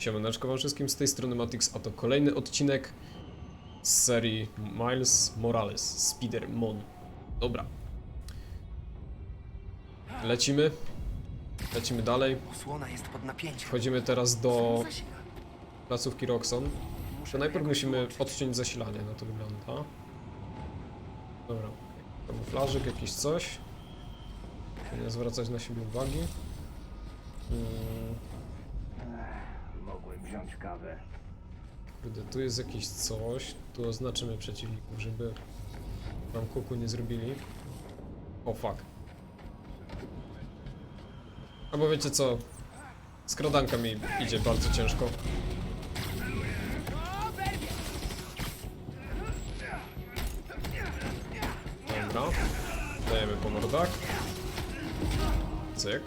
Siemaneczko wam wszystkim, z tej strony Matix, a to kolejny odcinek z serii Miles Morales, Spider-Man. Dobra. Lecimy. Lecimy dalej. Osłona jest pod napięciem. Wchodzimy teraz do placówki Roxon. To najpierw musimy odciąć zasilanie, na to wygląda. Dobra. Kamuflażyk, jakiś coś. Nie zwracać na siebie uwagi. Mm, Mogłem wziąć kawę. Kurde, tu jest jakieś coś. Tu oznaczymy przeciwników, żeby nam kuku nie zrobili. O fuck. Albo wiecie co? Skradanka mi idzie bardzo ciężko. Dobra. Dajemy po mordach. Cyk.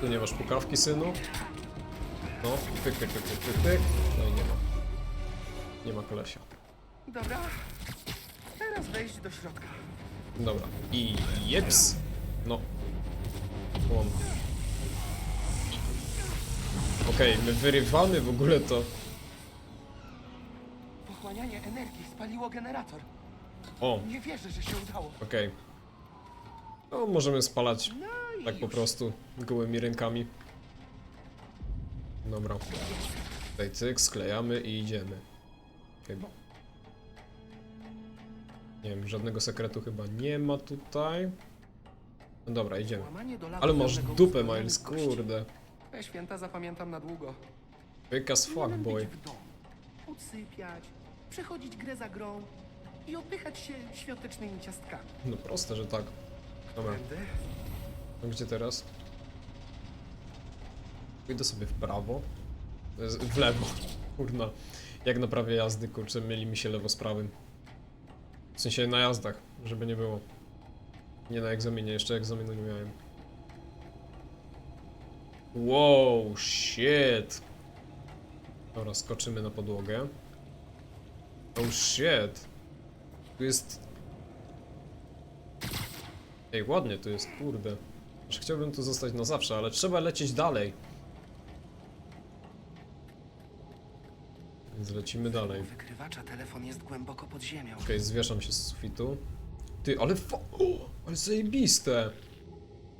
Tu nie masz pukawki, synu. No, pyk, pyk, pyk, pyk, pyk, pyk. No i nie ma. Nie ma kolesia. Dobra. Teraz wejść do środka. Dobra. I jeps. No. On. Okej, my wyrywamy w ogóle to. Pochłanianie energii spaliło generator. O, Nie wierzę, że się udało. okej. No, możemy spalać No tak po już. prostu gołymi rękami. Dobra. Tutaj cyk, sklejamy i idziemy. Chyba. Nie wiem, żadnego sekretu chyba nie ma tutaj. No dobra, idziemy. Ale masz dupę, Miles, kurde. Te święta zapamiętam na długo. Big as fuck, Powinienem boy. być w domu. Odsypiać, przechodzić grę za grą i oddychać się świątecznymi ciastkami. No proste, że tak. Dobra, a gdzie teraz? Pójdę sobie w prawo. W lewo. Kurna. Jak na prawie jazdy, kurczę, mieli mi się lewo z prawym. W sensie na jazdach, żeby nie było. Nie na egzaminie, jeszcze egzaminu nie miałem. Wow, shit. Dobra, skoczymy na podłogę. Oh shit. Tu jest Ej, ładnie tu jest, kurde. Aż chciałbym tu zostać na zawsze, ale trzeba lecieć dalej. Więc lecimy dalej. Wykrywacza telefon jest głęboko pod ziemią. Okej, zwieszam się z sufitu. Ty, ale fa... O, ale zajebiste!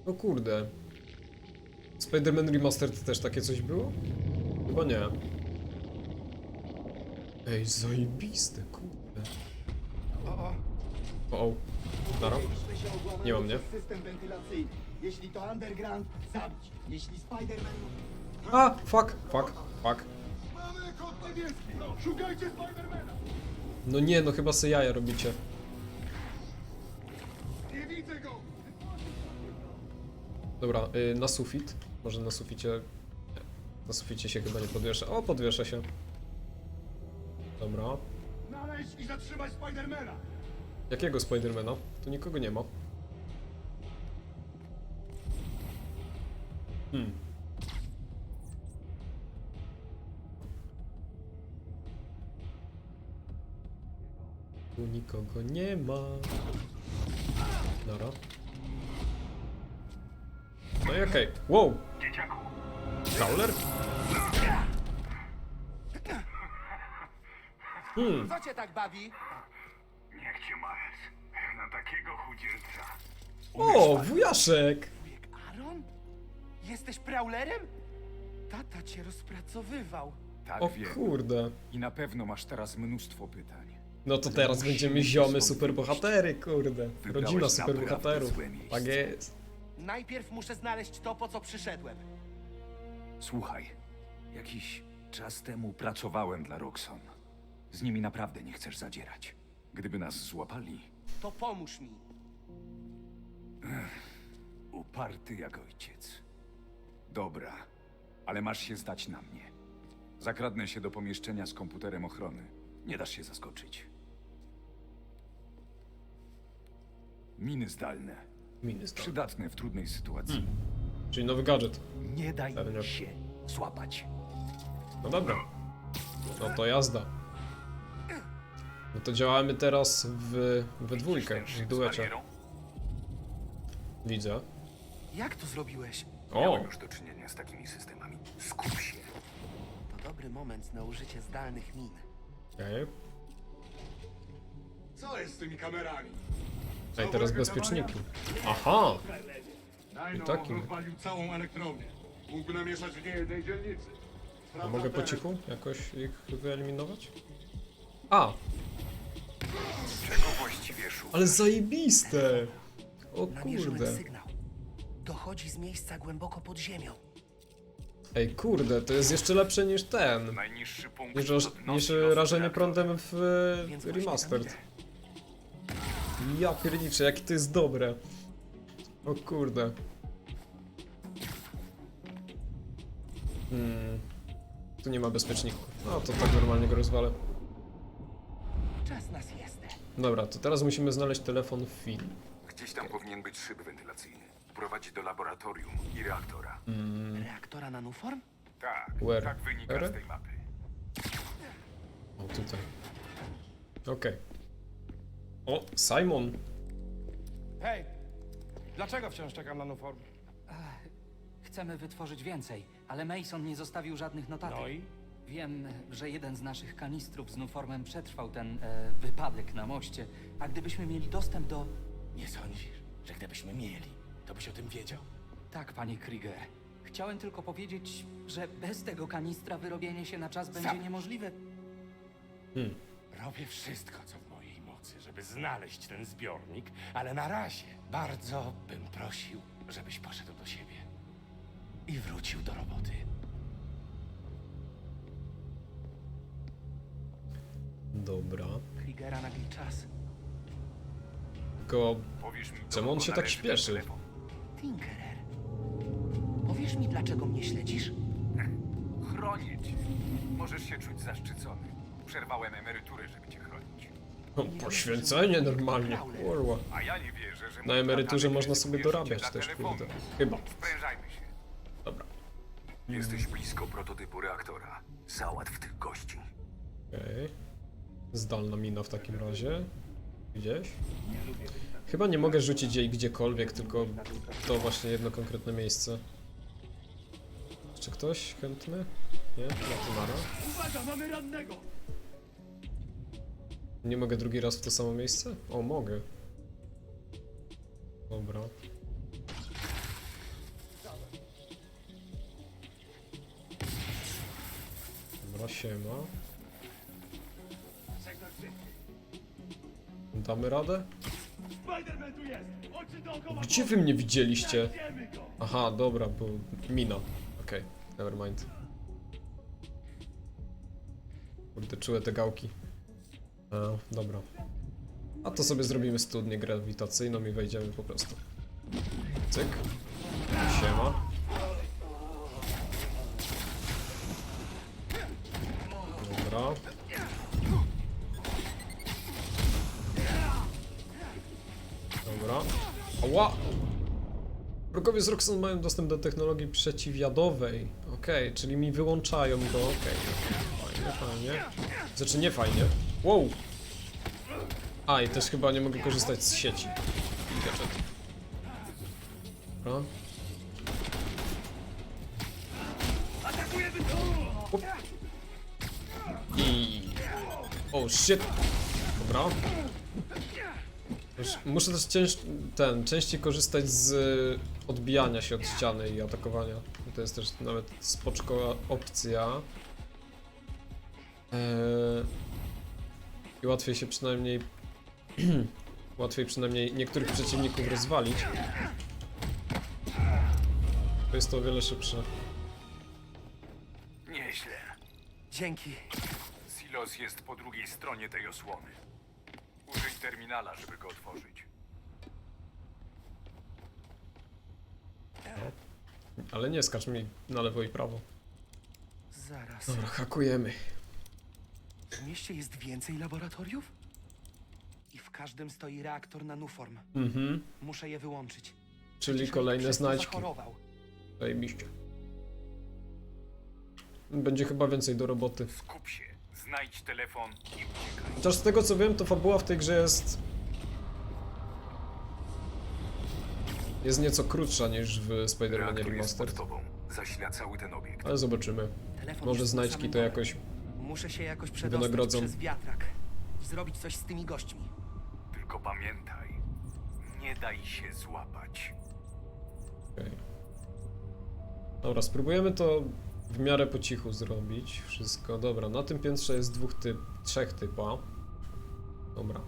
O kurde. Spider-Man Remastered też takie coś było? Chyba nie. Ej, zajebiste, kurde. O, o. O, o. Nara. Mieliśmy się ogłamać Nie mam, nie? przez system wentylacyjny. Jeśli to underground, zabić. Jeśli Spider-Man... A, fuck, fuck, fuck. No nie, no chyba se jaja robicie. Nie widzę go! Dobra, y, na sufit. Może na suficie. nie, Na suficie się chyba nie podwiesza. O, podwiesza się. Dobra. Znaleźć i zatrzymać Spidermana! Jakiego Spidermana? Tu nikogo nie ma. Hmm. Tu nikogo nie ma. Nara. No i okej. Wow! Prowler? Hmm. Co cię tak bawi? Niech cię Miles. Na takiego chudzielca. O, wujaszek! Wujek Aaron? Jesteś prowlerem? Tata cię rozpracowywał. Tak O wiem. kurde. I na pewno masz teraz mnóstwo pytań. No to teraz będziemy ziomy superbohatery, kurde. Wybrałeś Rodzina naprawdę superbohaterów. złe miejsce. Tak jest. Najpierw muszę znaleźć to, po co przyszedłem. Słuchaj, jakiś czas temu pracowałem dla Roxon. Z nimi naprawdę nie chcesz zadzierać. Gdyby nas złapali, To pomóż mi. uparty jak ojciec. Dobra, ale masz się zdać na mnie. Zakradnę się do pomieszczenia z komputerem ochrony. Nie dasz się zaskoczyć. Miny zdalne. Miny. Przydatne w trudnej sytuacji. Czyli nowy gadżet. Nie daj Pewnie. się złapać. No dobra. No to jazda. No to działamy teraz w, we dwójkę, w duecie. Widzę. Jak to zrobiłeś? O! Miałem już do czynienia z takimi systemami. Skup się. To dobry moment na użycie zdalnych min. Okej. Co jest z tymi kamerami? A i teraz bezpieczniki. Aha! I takim. rozwalił całą elektrownię. Mógł namieszać w niejednej dzielnicy. A mogę po cichu jakoś ich wyeliminować? A! Czego właściwie szukasz? Ale zajebiste! O Namierzyłem kurde. sygnał. Dochodzi z miejsca głęboko pod ziemią. Ej, kurde, to jest jeszcze lepsze niż ten. Najniższy punkt Niż, niż rażenie prądem w Więc e, właśnie tam remastered. idę. Ja pierniczę, jakie to jest dobre. O kurde. Hmm. Tu nie ma bezpieczników. No to tak normalnie go rozwalę. Czas nas jest. Dobra, to teraz musimy znaleźć telefon Finn. Gdzieś tam powinien być szyb wentylacyjny. Prowadzi do laboratorium i reaktora. Reaktora nanoform? Tak, Where? tak wynika Where? z tej mapy. O, tutaj. Okej. O, Simon. Hej! Dlaczego wciąż czekam na Nuform? Chcemy wytworzyć więcej, ale Mason nie zostawił żadnych notatek. No i? Wiem, że jeden z naszych kanistrów z Nuformem przetrwał ten e, wypadek na moście, a gdybyśmy mieli dostęp do... Nie sądzisz, że gdybyśmy mieli, to byś o tym wiedział? Tak, panie Krieger. Chciałem tylko powiedzieć, że bez tego kanistra wyrobienie się na czas będzie Sam. niemożliwe. Robię wszystko, co w mojej mocy, żeby znaleźć ten zbiornik, ale na razie bardzo bym prosił, żebyś poszedł do siebie i wrócił do roboty. Dobra. Kriegera nagli czas. Tylko Powiesz mi, Czemu on się tak należy ten śpieszy? telefon? Tinkerer. Powiesz mi, dlaczego mnie śledzisz? Chronię cię. Możesz się czuć zaszczycony. Przerwałem emeryturę, żeby cię chronić. o, poświęcenie normalnie. Kurwa. A ja nie wierzę, że... Na emeryturze można sobie dorabiać też, kurde. Chyba. Sprężajmy się. Dobra. Jesteś blisko prototypu reaktora. Załatw tych gości. Okej. Zdalna mina w takim razie. Gdzieś? Chyba nie mogę rzucić jej gdziekolwiek, tylko to właśnie jedno konkretne miejsce. Czy ktoś chętny? Nie? Uwaga, mamy rannego! Nie mogę drugi raz w to samo miejsce? O, mogę. Dobra. Dobra, siema. Damy radę? Gdzie wy mnie widzieliście? Aha, dobra, bo mina. Okej, nevermind. Kurde, czułe te gałki. E, dobra. A to sobie zrobimy studnię grawitacyjną i wejdziemy po prostu. Cyk. Siema. Dobra. Dobra. Ała! Wrogowie z Roxxon mają dostęp do technologii przeciwjadowej. Okej, czyli mi wyłączają go. Okej, fajnie, fajnie. Znaczy nie fajnie. Wow! A, i też chyba nie mogę korzystać z sieci. Dobra. Up. I... Oh shit! Dobra. Muszę też cięż, ten, częściej korzystać z y, odbijania się od ściany i atakowania. To jest też nawet spoczkowa opcja. Eee, I łatwiej się przynajmniej... łatwiej przynajmniej niektórych przeciwników rozwalić. To jest to o wiele szybsze. Nieźle. Dzięki. Silos jest po drugiej stronie tej osłony. Użyj terminala, żeby go otworzyć. Ale nie skacz mi na lewo i prawo. Zaraz. Dobra, hakujemy. W mieście jest więcej laboratoriów? I w każdym stoi reaktor nanoform. Mhm. Muszę je wyłączyć. Czyli Przecież kolejne tu znajdźki. zachorował. Zajebiście. Będzie chyba więcej do roboty. Skup się, znajdź telefon i uciekaj. Chociaż z tego co wiem, to fabuła w tej grze jest... Jest nieco krótsza niż w Spider-Manie Reaktor jest pod Remastered, tobą. Zaśla cały ten obiekt. ale zobaczymy. Telefon Może jest znajdźki samym to dole. jakoś Muszę się jakoś przedostać wynagrodzą. przez wiatrak. i Zrobić coś z tymi gośćmi. Tylko pamiętaj, nie daj się złapać. Okej. Dobra, spróbujemy to w miarę po cichu zrobić. Wszystko. Dobra, na tym piętrze jest dwóch typ, trzech typa. Dobra.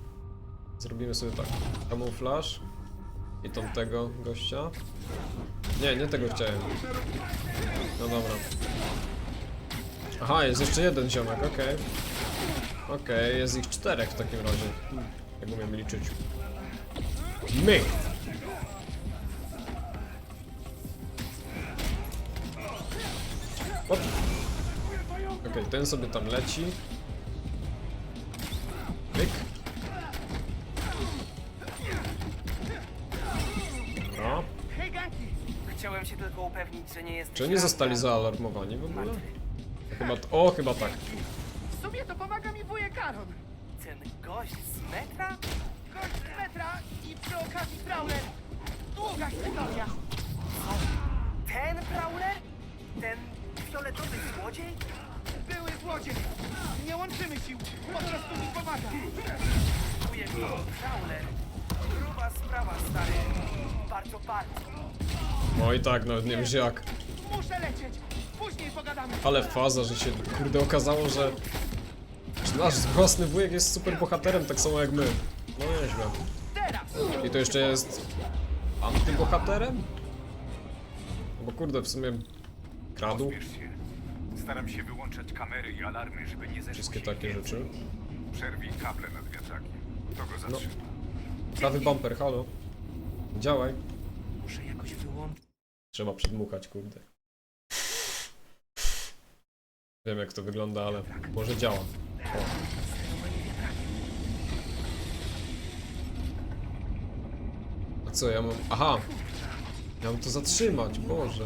Zrobimy sobie tak. Kamuflaż. I tamtego gościa. Nie, nie tego chciałem. No dobra. Aha, jest jeszcze jeden ziomek, okej. Okej, jest ich czterech w takim razie. Jak umiem liczyć. My! Okej, ten sobie tam leci. Myk. Dobra. Chciałem się tylko upewnić, że nie jest. Czy nie zostali zaalarmowani w ogóle? Chyba o, chyba tak. W sumie to pomaga mi wujek Aaron. Ten gość z metra? Gość z metra i przy okazji Prowler. Długa historia. Ten Prowler? Ten fioletowy złodziej? Były złodziej. Nie łączymy sił. Po prostu mi pomaga. Wujek Prowler. Gruba sprawa, stary. Bardzo, bardzo. No i tak, nawet nie wiem jak. Muszę lecieć. Później pogadamy. Ale faza, że się kurde okazało, że że nasz własny wujek jest super bohaterem, tak samo jak my. No nieźle. Teraz. I to jeszcze jest antybohaterem? No Bo kurde, w sumie kradł się. Staram się wyłączać kamery i alarmy, żeby nie zeszło wszystkie się takie więcej. rzeczy. Przerwij kable nad wiatrakiem. To go No. zatrzyma. Prawy bumper, halo. Działaj. Muszę jakoś wyłączyć. Trzeba przedmuchać, kurde. Wiem jak to wygląda, ale może działa. O. A co ja mam? Aha! Ja mam to zatrzymać, Boże.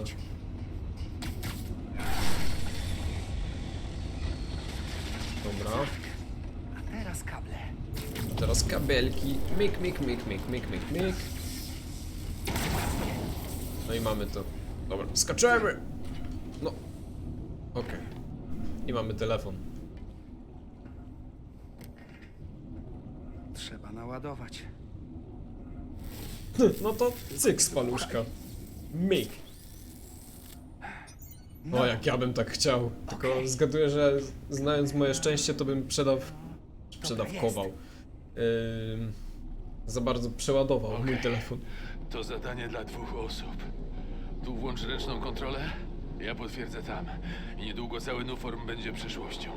Dobra. A teraz kable. Teraz kabelki. Mik, mik, mik, mik, mik, mik, mik. No i mamy to. Dobra, skaczemy! No. Okej. I mamy telefon. Trzeba naładować. No to cyk z paluszka. Mik. O, jak ja bym tak chciał. Tylko zgaduję, że znając moje szczęście, to bym przedaw... Przedawkował. Ym, za bardzo przeładował mój telefon. To zadanie dla dwóch osób. Tu włącz ręczną kontrolę, ja potwierdzę tam. I niedługo cały Nuform będzie przyszłością.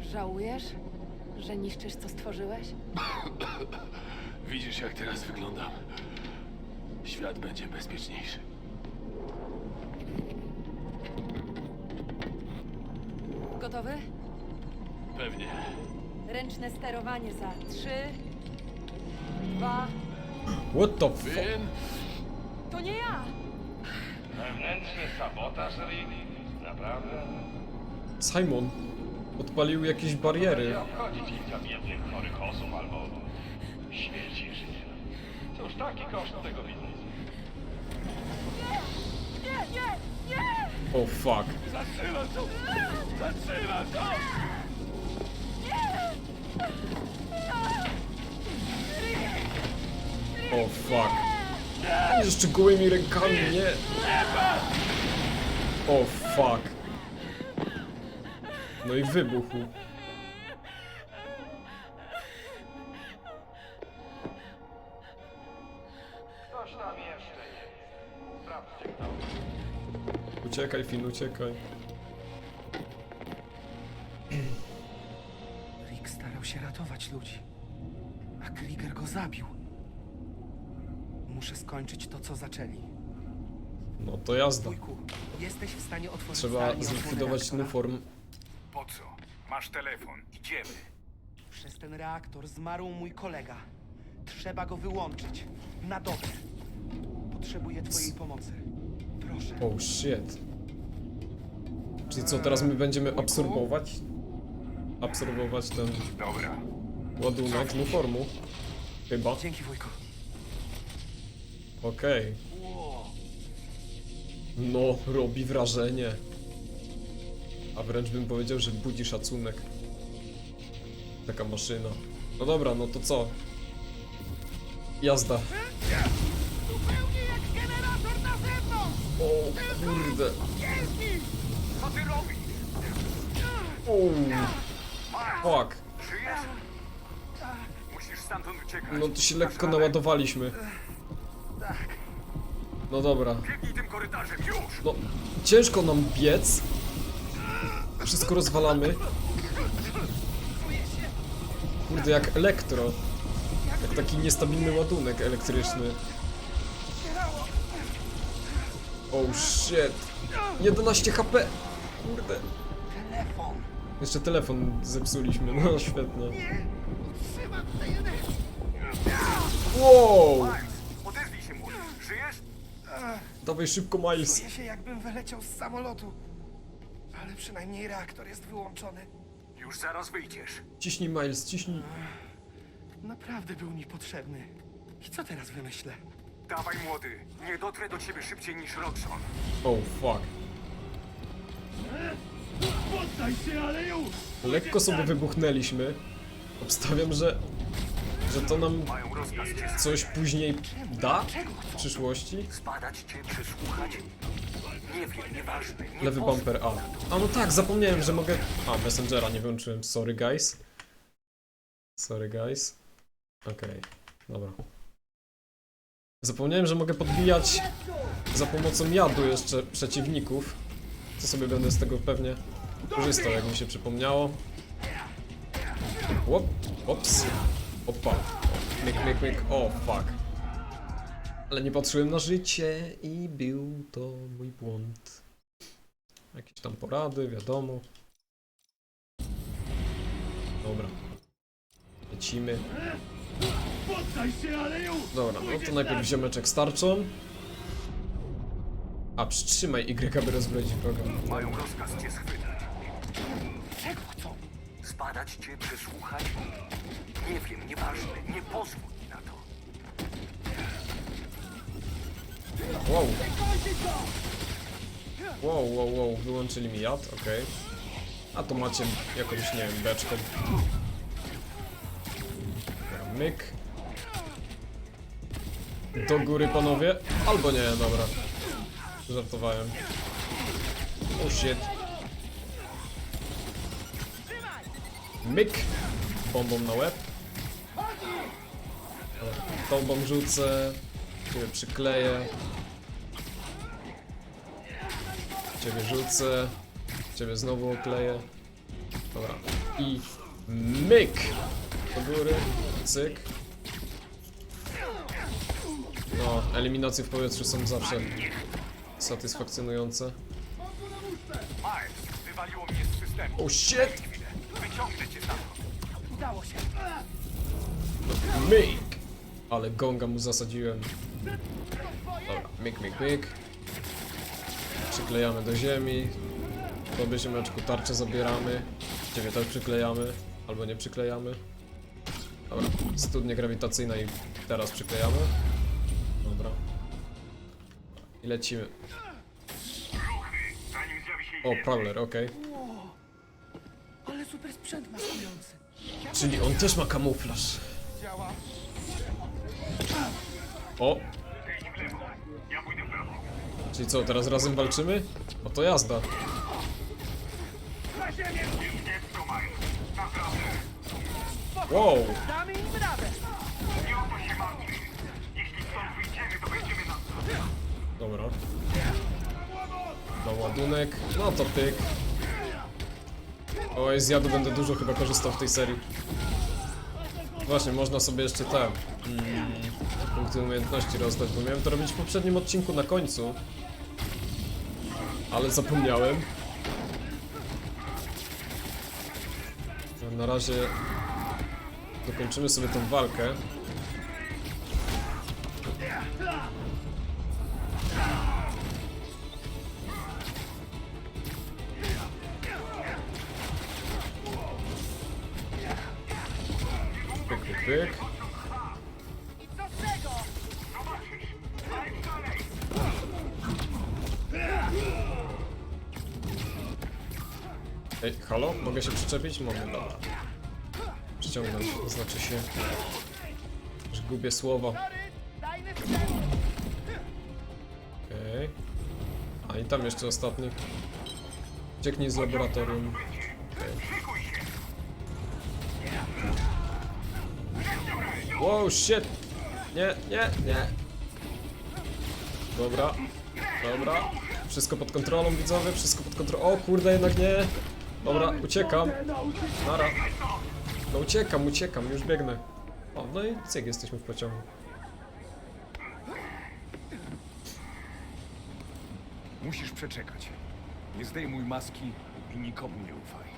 Żałujesz, że niszczysz, co stworzyłeś? Widzisz, jak teraz wyglądam. Świat będzie bezpieczniejszy. Gotowy? Pewnie. Ręczne sterowanie za trzy, dwa. What the fuck? To nie ja! Wewnętrzny sabotaż, Rick? Naprawdę? Simon odpalił jakieś bariery. Nie obchodzi kilka biednych, chorych osób albo śmierci. Cóż, taki koszt tego biznesu. Nie, nie, nie! Oh fuck. Zatrzymaj to! Zatrzymaj to! Oh fuck. Jeszcze gołymi rękami, nie. Oh fuck. No i wybuchł. Coś tam jeszcze jest. Sprawdźcie kto. Uciekaj, Finn, uciekaj. Rick starał się ratować ludzi. A Krieger go zabił. Muszę skończyć to, co zaczęli. No to jazda. Wujku, jesteś w stanie otworzyć Trzeba zdalnie zlikwidować osłonę reaktora? Nuform. Po co? Masz telefon. Idziemy. Przez ten reaktor zmarł mój kolega. Trzeba go wyłączyć. Na dobre. Potrzebuję twojej pomocy. Proszę. Oh shit. Czyli co, teraz my będziemy absorbować? Absorbować ten Dobra. ładunek Nuformu? Chyba. Dzięki, wujku. Okej. No, robi wrażenie. A wręcz bym powiedział, że budzi szacunek. Taka maszyna. No dobra, no to co? Jazda. Zupełnie jak generator na zewnątrz! O kurde. Jeździ! Co ty robisz? Fuck. Żyjesz? Musisz stamtąd uciekać. No to się lekko naładowaliśmy. No dobra. No, ciężko nam biec. Wszystko rozwalamy. Kurde, jak elektro. Jak taki niestabilny ładunek elektryczny. Oh shit. 11 HP. Kurde. Jeszcze telefon zepsuliśmy, no świetnie. Wow! Odezwij się, młody. Żyjesz? Dawaj szybko, Miles. Czuję się jakbym wyleciał z samolotu. Ale przynajmniej reaktor jest wyłączony. Już zaraz wyjdziesz. Ciśnij, Miles, ciśnij. Naprawdę był mi potrzebny. I co teraz wymyślę? Dawaj, młody. Nie dotrę do ciebie szybciej niż Rodson. Oh fuck. Poddaj się, ale już! Lekko sobie wybuchnęliśmy. Obstawiam, że... Że to nam coś później da? W przyszłości? Lewy bumper A. A no tak, zapomniałem, że mogę... A, Messengera nie wyłączyłem. Sorry guys. Sorry guys. Okej, dobra. Zapomniałem, że mogę podbijać za pomocą jadu jeszcze przeciwników. Co sobie będę z tego pewnie korzystał, jak mi się przypomniało. Łop, ops. Opa. Myk, myk, myk. O, fuck. Ale nie patrzyłem na życie i był to mój błąd. Jakieś tam porady, wiadomo. Dobra. Lecimy. Dobra, no to najpierw ziomeczek starczą. A, przytrzymaj Y, aby rozbroić wroga. Mają rozkaz cię schwytać. Spadać, cię przesłuchać. Nie wiem, nieważne. Nie pozwól mi na to. Wow. Wow, wow, wow, wyłączyli mi jad, okej. A to macie jakąś, nie wiem, beczkę. Dobra, Myk. Do góry, panowie. Albo nie, dobra. Żartowałem. Oh shit. Myk. Bombą na łeb. Dobra, Tą bomb rzucę. Ciebie przykleję. Ciebie rzucę. Ciebie znowu okleję. Dobra. I myk! Do góry. Cyk. No, eliminacje w powietrzu są zawsze satysfakcjonujące. Systemu. Oh shit! Wyciągnę cię stamtąd. Udało się. Myk! Ale gonga mu zasadziłem. Dobra, myk, myk, myk. Przyklejamy do ziemi. Tobie ziomeczku tarczę zabieramy. Ciebie też przyklejamy. Albo nie przyklejamy. Dobra, studnia grawitacyjna i teraz przyklejamy. Dobra. I lecimy. O, Prowler, okej. Ale super sprzęt maskujący. Czyli on też ma kamuflaż. Działa. O, czyli co, teraz razem walczymy? O to jazda. Miles. Naprawdę. Wow! Damy im radę! Nie o to się martwię. Jeśli stąd wyjdziemy, to będziemy na... Dobra. Na ładunek. No to pyk. Oj, z jadu będę dużo chyba korzystał w tej serii. Właśnie, można sobie jeszcze te mm, punkty umiejętności rozdać, bo miałem to robić w poprzednim odcinku na końcu. Ale zapomniałem. Na razie dokończymy sobie tą walkę. Pyk. Ej, halo? Mogę się przyczepić? Mogę, dobra. Przyciągnąć, znaczy się, że gubię słowa. Okej. Okay. A i tam jeszcze ostatni. Ucieknij z laboratorium. Wow, shit! Nie, nie, nie. Dobra, dobra. Wszystko pod kontrolą, widzowie, wszystko pod kontrolą. O kurde, jednak nie. Dobra, uciekam. Nara. No uciekam, uciekam, już biegnę. O, no i cyk, jesteśmy w pociągu. Musisz przeczekać. Nie zdejmuj maski i nikomu nie ufaj.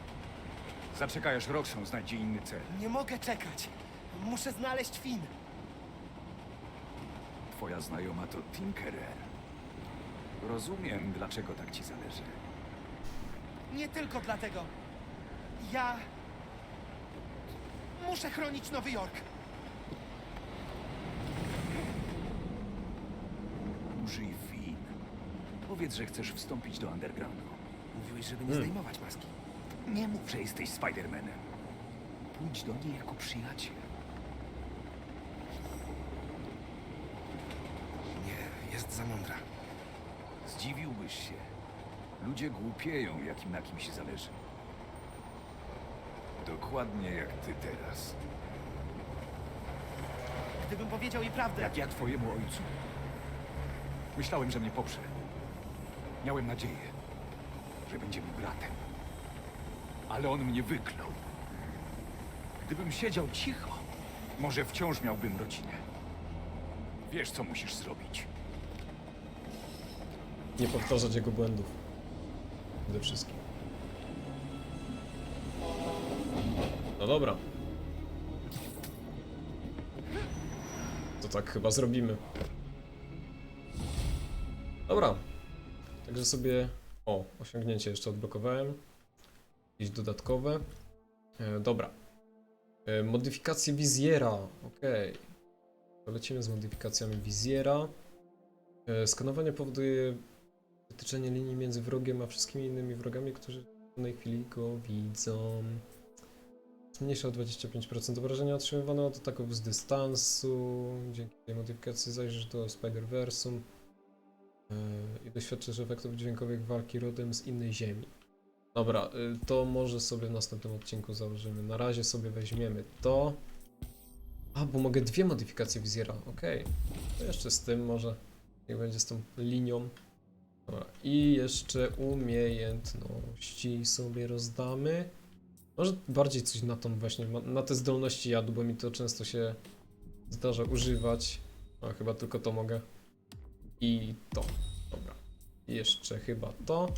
Zaczekaj, aż Roxon znajdzie inny cel. Nie mogę czekać. Muszę znaleźć Finn. Twoja znajoma to Tinkerer. Rozumiem, dlaczego tak ci zależy. Nie tylko dlatego. Ja... Muszę chronić Nowy Jork. Użyj Finn. Powiedz, że chcesz wstąpić do undergroundu. Mówiłeś, żeby nie zdejmować maski. Nie mów, że jesteś Spidermanem. Pójdź do niej jako przyjaciel. Nie, jest za mądra. Zdziwiłbyś się. Ludzie głupieją, jak im na kimś zależy. Dokładnie jak ty teraz. Gdybym powiedział jej prawdę... Jak ja twojemu ojcu. Myślałem, że mnie poprze. Miałem nadzieję, że będzie mi bratem. Ale on mnie wyklął. Gdybym siedział cicho, może wciąż miałbym rodzinę. Wiesz, co musisz zrobić. Nie powtarzać jego błędów. Przede wszystkim. No dobra. To tak chyba zrobimy. Dobra. Także sobie... O, osiągnięcie jeszcze odblokowałem. Jakieś dodatkowe. E, dobra. E, modyfikacje wizjera. To Lecimy z modyfikacjami wizjera. E, skanowanie powoduje wytyczenie linii między wrogiem a wszystkimi innymi wrogami, którzy w danej chwili go widzą. Zmniejsza o 25% obrażenia otrzymywane od ataków z dystansu. Dzięki tej modyfikacji zajrzysz do Spider-Versum yy, i doświadczysz efektów dźwiękowych walki rodem z innej ziemi. Dobra, y, to może sobie w następnym odcinku założymy. Na razie sobie weźmiemy to. A, bo mogę dwie modyfikacje wizjera, okej. To jeszcze z tym może. Niech będzie z tą linią. Dobra, i jeszcze umiejętności sobie rozdamy. Może bardziej coś na tą właśnie, na te zdolności jadu, bo mi to często się zdarza używać. A chyba tylko to mogę. I to. Dobra. Jeszcze chyba to.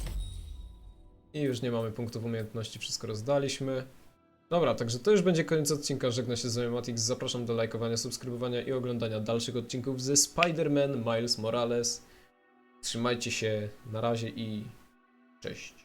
I już nie mamy punktów umiejętności, wszystko rozdaliśmy. Dobra, także to już będzie koniec odcinka. Żegna się z wami Matix. Zapraszam do lajkowania, subskrybowania i oglądania dalszych odcinków ze Spider-Man Miles Morales. Trzymajcie się, na razie i cześć.